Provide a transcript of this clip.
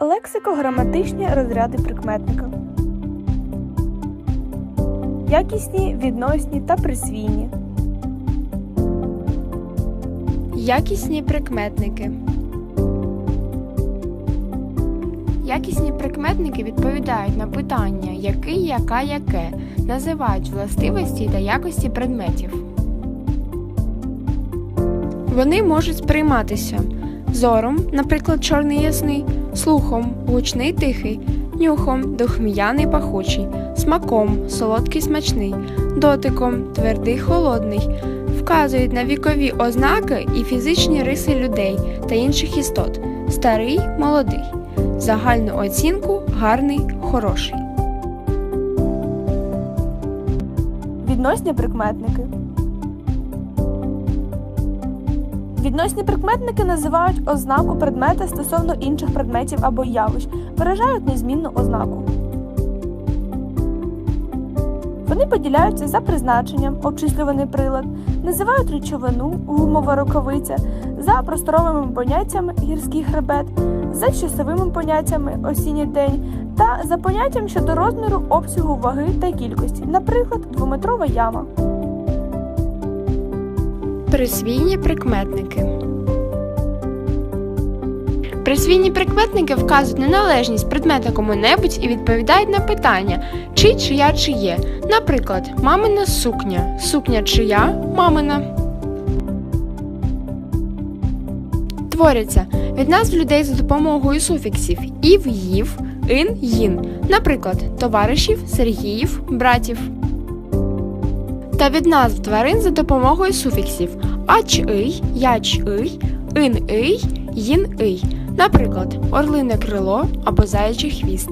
Лексико-граматичні розряди прикметника. Якісні, відносні та присвійні. Якісні прикметники. Якісні прикметники відповідають на питання який, яка, яке, називають властивості та якості предметів. Вони можуть сприйматися зором, наприклад, чорний ясний, слухом, гучний тихий, нюхом, духм'яний пахучий, смаком, солодкий смачний, дотиком, твердий холодний, вказують на вікові ознаки і фізичні риси людей та інших істот старий, молодий, загальну оцінку гарний, хороший. Відносні прикметники. Відносні прикметники називають ознаку предмета стосовно інших предметів або явищ, виражають незмінну ознаку. Вони поділяються за призначенням, обчислюваний прилад, називають речовину, гумова рукавиця, за просторовими поняттями гірський хребет, за часовими поняттями осінній день та за поняттям щодо розміру, обсягу, ваги та кількості, наприклад, двометрова яма. Присвійні прикметники. Присвійні прикметники вказують на належність предмета кому-небудь і відповідають на питання, чи чия чиє. Наприклад, мамина сукня. Сукня чия мамина. Творяться від назв людей за допомогою суфіксів ів, їв, ин, їн. Наприклад, товаришів, Сергіїв, братів. Та від назв тварин за допомогою суфіксів ач-ий, яч-ий, ин-ий, їн-ий. Наприклад, орлине крило або заячий хвіст.